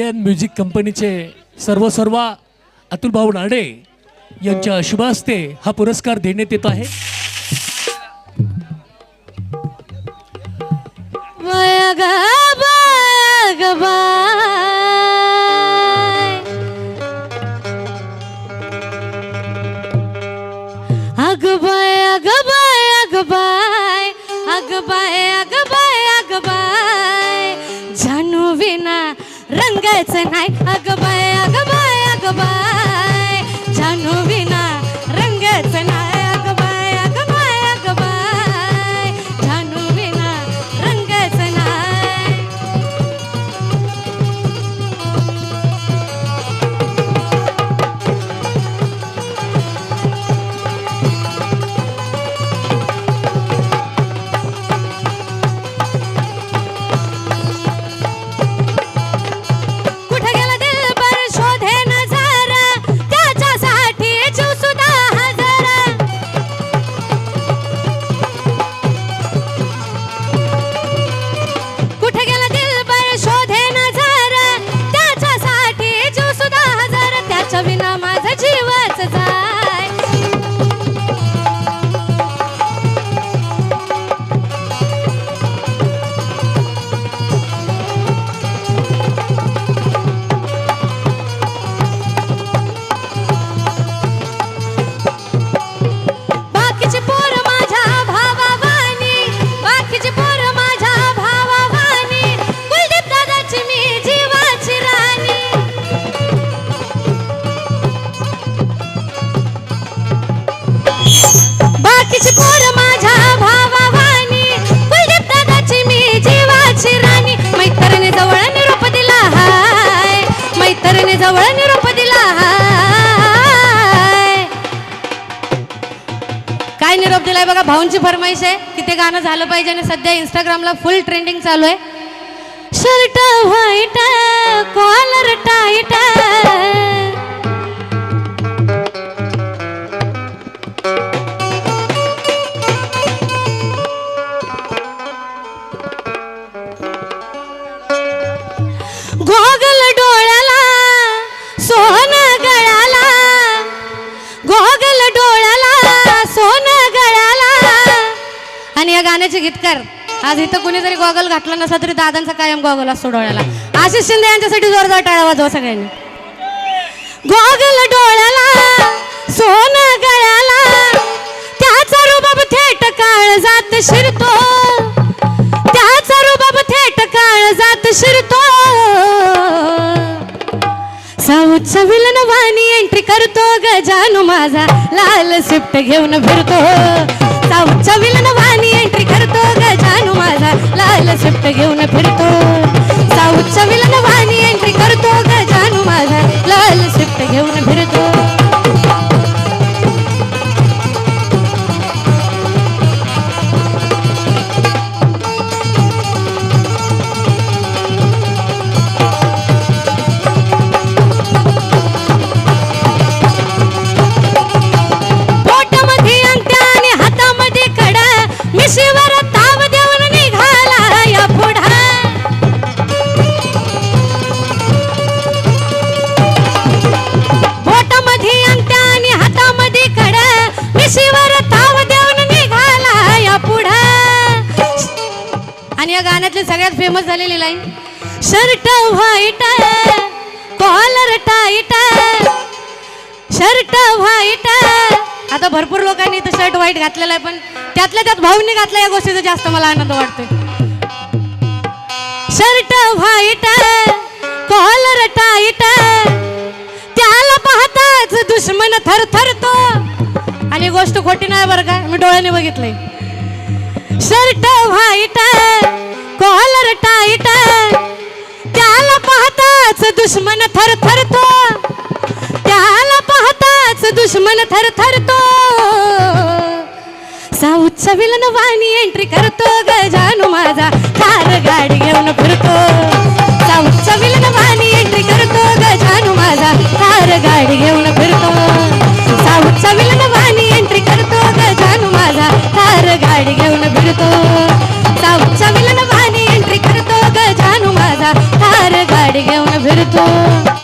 N music कंपनीचे सर्व सर्व अतुल भाऊ नाडे यांच्या शुभ हस्ते हा पुरस्कार देण्यात येत आहे. बाया ग ग बाय. अग बाय अग बाय अग बाय. अग बाय रंगायचं नाही. अग बाय अग बाय अग बाय. बाकीचे पोर माझ्या भावावानी कुलदीप दादाची मी जीवाची राणी. मैत्रिणी जवळ निरोप दिला हाय. मैत्रिणी जवळ निरोप दिला हाय. काय निरोप दिलाय बघा भाऊंची फरमाईश आहे. की ते गाणं झालं पाहिजे आणि सध्या इंस्टाग्रामला फुल ट्रेंडिंग चालू आहे. शर्ट व्हाईट कॉलर टाईट गाण्याचे गीतकार. आज इथं कुणीतरी गॉगल घातला नसला तरी दादांचा कायम गॉगल असतो डोळ्याला. आशिष शिंदे यांच्यासाठी जोरदार टाळा वाजवा सगळ्यांनी. गॉगल डोळ्याला सोन गळ्याला त्याचा रुबाब थेट काळ जात शिरतो. त्याचा रुबाब थेट काळ जात शिरतो. साऊथचा विलन वाणी एंट्री करतो गजानू माझा. लाल स्विफ्ट घेऊन फिरतो. साऊथचा विलन वाणी लाल स्विफ्ट घेऊन फिरतो. आणि या गाण्यातली सगळ्यात फेमस झालेली line shirt white collar tight shirt white आता भरपूर लोकांनी इथं शर्ट व्हाईट घातलेला आहे पण त्यातल्या त्यात भाऊंनी घातला या गोष्टीचा जास्त मला आनंद वाटतोय. शर्ट व्हाईट कॉलर टाईट त्याला पाहताच दुश्मन थरथरतो. आणि गोष्ट खोटी नाही बरं का? मी डोळ्याने बघितलंय. शर्ट व्हाईट कॉलर टाईट त्याला पाहताच दुश्मन थर थरतो. त्याला पाहताच दुश्मन थर थरतो. साऊथचा विलन वाणी एंट्री करतो. गजानू माझा कार गाडी घेऊन गाडी घेऊन फिरतो